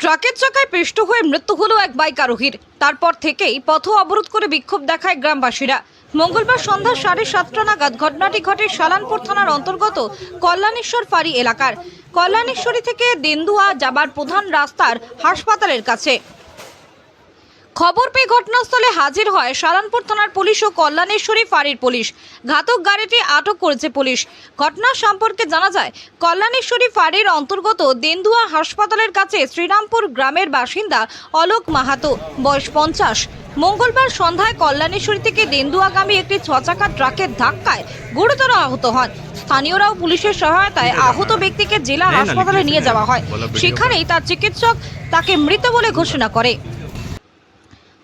ট্রাকের চাকায় পিষ্ট হয়ে মৃত্যু হলো এক বাইক আরোহীর। তারপর থেকেই পথ অবরোধ করে বিক্ষোভ দেখায় গ্রামবাসীরা। মঙ্গলবার সন্ধ্যা সাড়ে সাতটা নাগাদ ঘটনাটি ঘটে সালানপুর থানার অন্তর্গত কল্যাণেশ্বর ফাঁড়ি এলাকার। কল্যাণেশ্বরী থেকে দেন্দুয়া যাবার প্রধান রাস্তার হাসপাতালের কাছে। খবর পেয়ে ঘটনাস্থলে হাজির হয় সালানপুর থানার পুলিশ ও কল্যাণেশ্বরী ফাঁড়ির পুলিশ। ঘাতক গাড়িটি আটক করেছে পুলিশ। ঘটনা সম্পর্কে জানা যায় কল্যাণেশ্বরী ফাঁড়ির অন্তর্গত দেন্দুয়া হাসপাতালের কাছে শ্রীরামপুর গ্রামের বাসিন্দা অলোক মাহাতো বয়স পঞ্চাশ। মঙ্গলবার সন্ধ্যায় কল্যাণেশ্বরী থেকে দেন্দুয়াগামী একটি ছচাকা ট্রাকের ধাক্কায় গুরুতর আহত হন। স্থানীয়রাও পুলিশের সহায়তায় আহত ব্যক্তিকে জেলা হাসপাতালে নিয়ে যাওয়া হয়। সেখানেই তার চিকিৎসক তাকে মৃত বলে ঘোষণা করে।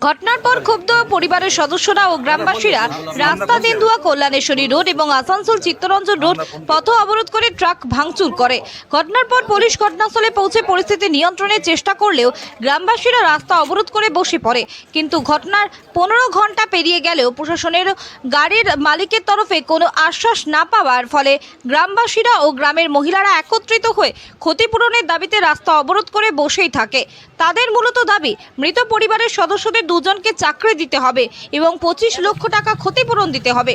ঘটনার পর ক্ষুব্ধ পরিবারের সদস্যরা ও গ্রামবাসীরা রাস্তা দেন্দুয়া কল্যাণেশ্বরী রোড এবং আসানসোল চিত্তরঞ্জন রোড পথ অবরোধ করে ট্রাক ভাঙচুর করে। ঘটনার পর পুলিশ ঘটনাস্থলে পৌঁছে পরিস্থিতি নিয়ন্ত্রণের চেষ্টা করলেও গ্রামবাসীরা রাস্তা অবরোধ করে বসে পড়ে। কিন্তু ঘটনার পনেরো ঘণ্টা পেরিয়ে গেলেও প্রশাসনের গাড়ির মালিকের তরফে কোনো আশ্বাস না পাওয়ার ফলে গ্রামবাসীরা ও গ্রামের মহিলারা একত্রিত হয়ে ক্ষতিপূরণের দাবিতে রাস্তা অবরোধ করে বসেই থাকে। তাদের মূলত দাবি মৃত পরিবারের সদস্যদের দুজনকে চাকরি দিতে হবে এবং পঁচিশ লক্ষ টাকা ক্ষতিপূরণ দিতে হবে।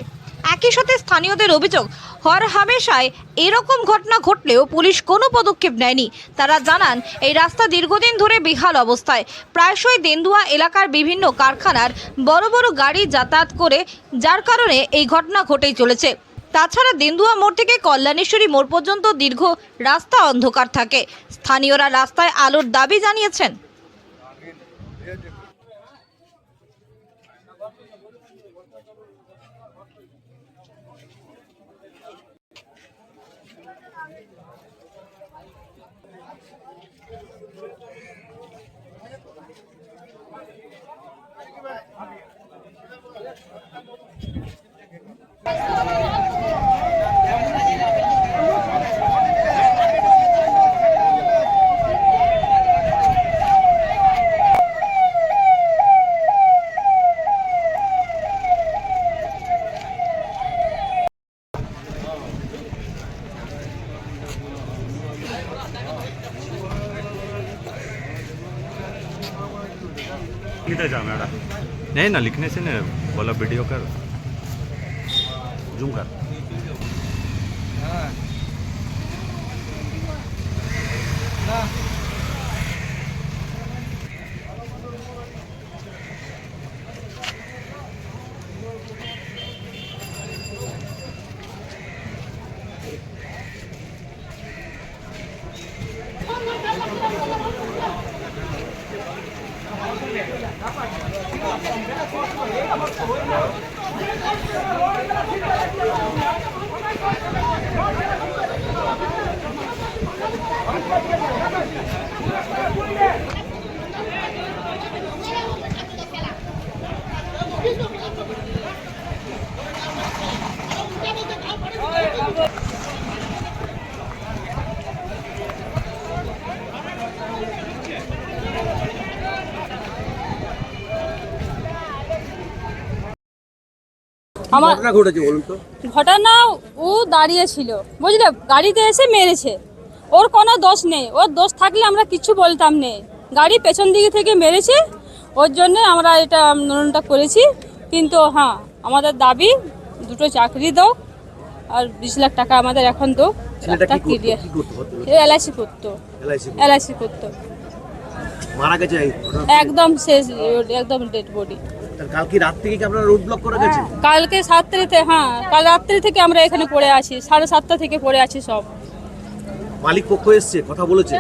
একই সাথে স্থানীয়দের অভিযোগ, হর হামেশায় এরকম ঘটনা ঘটলেও পুলিশ কোনো পদক্ষেপ নেয়নি। তারা জানান, এই রাস্তা দীর্ঘদিন ধরে বেহাল অবস্থায়। প্রায়শই দেন্দুয়া এলাকার বিভিন্ন কারখানার বড় বড় গাড়ি যাতায়াত করে, যার কারণে এই ঘটনা ঘটেই চলেছে। তাছাড়া দেন্দুয়া মোড় থেকে কল্যাণেশ্বরী মোড় পর্যন্ত দীর্ঘ রাস্তা অন্ধকার থাকে। স্থানীয়রা রাস্তায় আলোর দাবি জানিয়েছেন। किधर जा मैडम? नहीं ना लिखने से ना बोला वीडियो कर। जूम कर। আমার ঘটনা ঘটেছে বলুন তো? ঘটনা ও দাঁড়িয়ে ছিল বুঝলে? গাড়িতে এসে মেরেছে। ওর কোনো দোষ নেই। ওর দোষ থাকলে আমরা কিছু বলতাম নেই। গাড়ি পেছন দিকে থেকে মেরেছে। ওর জন্য আমরা এটা আন্দোলনটা করেছি। কিন্তু হ্যাঁ আমাদের দাবি দুটো চাকরি দাও আর বিশ লাখ টাকা আমাদের এখন তো? এলআইসি করতো। এলআইসি করতো। মারা গেছে একদম শেষ একদম ডেড বডি। কালকে রাত থেকে কি আপনারা রোড ব্লক করে গেছেন? কালকে সাতটাতে হ্যাঁ কাল রাত্রি থেকে আমরা এখানে পড়ে আছি সাড়ে সাতটা থেকে পড়ে আছি সব। মালিক পক্ষ এসছে কথা বলেছে।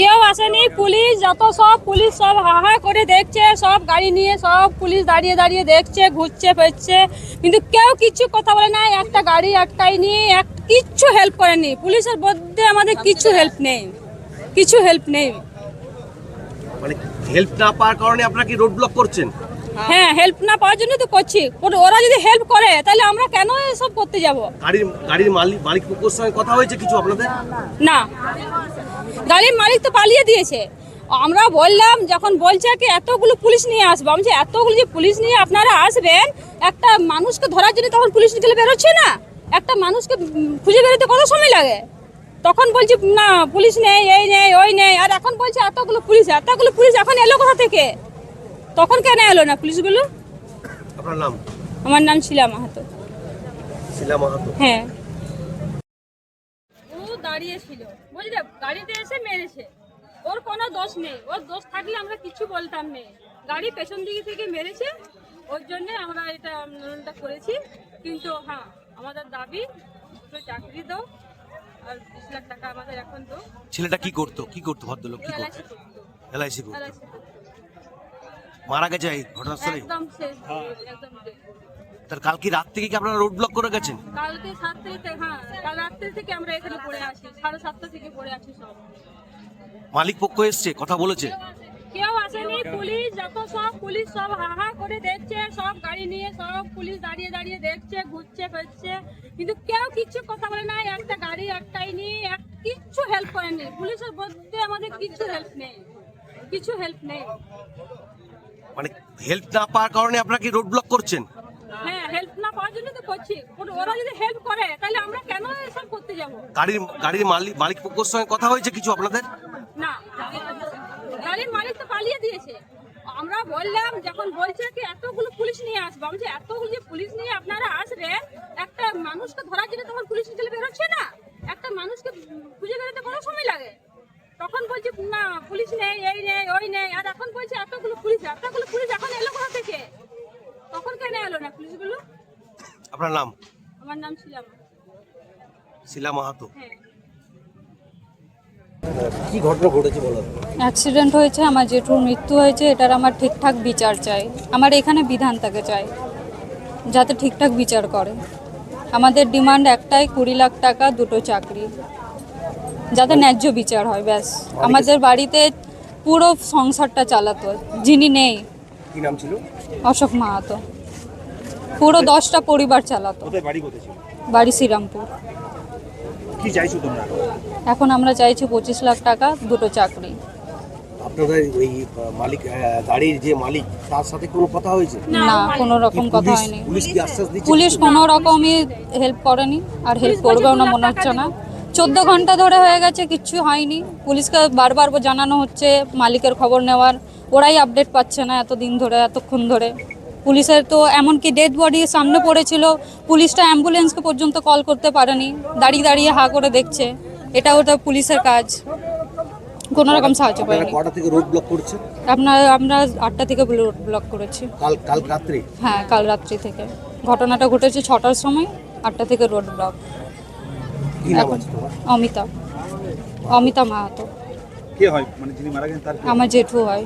কেউ আসেনি। পুলিশ যত সব পুলিশ সব হাহা করে দেখছে সব গাড়ি নিয়ে সব পুলিশ দাঁড়িয়ে দাঁড়িয়ে দেখছে ঘুরছে ফেরছে। কিন্তু কেউ কিছু কথা বলে না একটা গাড়ি আটকায়নি এক কিচ্ছু হেল্প করেনি। পুলিশের মধ্যে আমাদের কিছু হেল্প নেই কিছু হেল্প নেই। মানে হেল্প না পাওয়ার কারণে আপনারা কি রোড ব্লক করছেন? হ্যাঁ। হেল্প না পাওয়ার জন্য তো করছি। ওর- যদি হেল্প করে তাহলে আমরা কেন এসব করতে যাব? গাড়ির গাড়ির মালিক মালিক পক্ষের সঙ্গে কথা হয়েছে কিছু আপনাদের? না। গাড়ির মালিক তো পালিয়ে দিয়েছে। আমরা বললাম যখন বলছে কি এতগুলো পুলিশ নিয়ে আসব। আমি এতগুলো যে পুলিশ নিয়ে আপনারা আসবেন একটা মানুষকে ধরার জন্য তখন পুলিশ গেলে বেরোচ্ছে না? একটা মানুষকে খুঁজে বেরোতে কত সময় লাগে? তখন বলছি না পুলিশ নেই এই নেই ওই নেই। আর এখন বলছে এতগুলো পুলিশ এতগুলো পুলিশ এখন এলো কোথা থেকে? তখন কেন এলো না? পুলিশগুলো আপনার নাম? আমার নাম শিলা মাহাতো। শিলা মাহাতো। হ্যাঁ। ও দাঁড়িয়ে ছিল। বুঝলে গাড়িতে এসে মেরেছে। ওর কোনো দোষ নেই। ওর দোষ থাকলে আমরা কিছু বলতাম নেই। গাড়ি পেছন দিকে থেকে মেরেছে। ওর জন্য আমরা এটা আন্দোলনটা করেছি। কিন্তু হ্যাঁ আমাদের দাবি চাকরি দাও। আর বিশ লাখ টাকা আমাদের এখন তো ছেলেটা কি করতো? কি করতো ভদ্রলোক? কি করতো। এলআইসি করতো এলআইসি করতো এলআইসি করতো। মারা গেছে এই ঘটনাস্থলে একদম শেষ। একদম শেষ। তার কালকে রাত থেকে কি আপনারা রোড ব্লক করে গেছেন? কালকে সাত থেকে হ্যাঁ কাল রাত্রি থেকে আমরা এখানে পড়ে আছি সাড়ে সাতটা থেকে পড়ে আছি সব। মালিক পক্ষ এসছে কথা বলেছে? কেউ আসেনি পুলিশ যত সব পুলিশ সব হাহা করে দেখছে সব গাড়ি নিয়ে সব পুলিশ দাঁড়িয়ে দাঁড়িয়ে দেখছে ঘুরছে ফিরছে। কিন্তু কেউ কিচ্ছু কথা বলে না একটা গাড়ি একটাই নি এক কিচ্ছু হেল্প করেনি। পুলিশের বলতে আমাদের কিচ্ছু হেল্প নেই কিছু হেল্প নেই। মানে হেল্প না পাওয়ার কারণে আপনারা কি রোড ব্লক করছেন? হ্যাঁ হেল্প না পাওয়ার জন্য তো করছি। ওরা- যদি হেল্প করে তাহলে আমরা কেন এসব করতে যাব? গাড়ির গাড়ির মালিক মালিক পক্ষের সঙ্গে কথা হয়েছে কিছু আপনাদের? না গাড়ির মালিক তো পালিয়ে দিয়েছে। আমরা বললাম যখন বলছে কি এতগুলো পুলিশ নিয়ে আসব। আমি এতগুলো যে পুলিশ নিয়ে আপনারা আসবেন একটা মানুষকে ধরার জন্য তখন পুলিশ ছেলে বেরোচ্ছে না? একটা মানুষকে খুঁজে বেরোতে কত সময় লাগে? তখন বলছে না পুলিশ নেই এই নেই ওই নেই। আর এখন বলছে এতগুলো পুলিশ এতগুলো পুলিশ এখন এলো কোথা থেকে এলো না পুলিশগুলো আপনার নাম? আমার নাম ছিলাম শিলা মাহাতো। হ্যাঁ। কি ঘটনা ঘটেছে বলো? অ্যাক্সিডেন্ট হয়েছে আমার জেঠুর মৃত্যু হয়েছে এটার আমার ঠিকঠাক বিচার চাই। আমার এখানে বিধান তাকে চাই যাতে ঠিকঠাক বিচার করে। আমাদের ডিমান্ড একটাই কুড়ি লাখ টাকা দুটো চাকরি যাতে ন্যায্য বিচার হয় ব্যাস। আমাদের বাড়িতে পুরো সংসারটা চালাতো যিনি নেই। কি নাম ছিল? অশোক মাহাতো। পুরো দশটা পরিবার চালাতো। বাড়ি বাড়ি শ্রীরামপুর। কি চাইছো তোমরা? এখন আমরা চাইছি পঁচিশ লাখ টাকা দুটো চাকরি। আপনাদের ওই মালিক গাড়ির যে মালিক তার সাথে কোনো কথা হয়েছে? না কোনো রকম কথা হয়নি। পুলিশ কি আশ্বাস দিচ্ছে? পুলিশ কোনো রকমই হেল্প করেনি আর হেল্প করবেও না মনে হচ্ছে না। চোদ্দ ঘণ্টা ধরে হয়ে গেছে কিচ্ছু হয়নি। পুলিশকে বারবার জানানো হচ্ছে মালিকের খবর নেওয়ার। ওরাই আপডেট পাচ্ছে না এত দিন ধরে এতক্ষণ ধরে। পুলিশের তো এমনকি ডেড বডি সামনে পড়েছিল। পুলিশটা অ্যাম্বুলেন্সকে পর্যন্ত কল করতে পারেনি। দাঁড়িয়ে দাঁড়িয়ে হা করে দেখছে। এটা ওটা পুলিশের কাজ। কোনো রকম সাহায্য পায়নি। কটা থেকে রোড ব্লক করছে আপনার আমরা আটটা থেকে রোড ব্লক করেছি। কাল কাল রাত্রে? হ্যাঁ কাল রাত্রি থেকে। ঘটনাটা ঘটেছে ছটার সময় আটটা থেকে রোড ব্লক অমিতা। অমিতা মাহাতো। কে হয়? মানে যিনি মারা গেছেন তার আমার জেঠু হয়।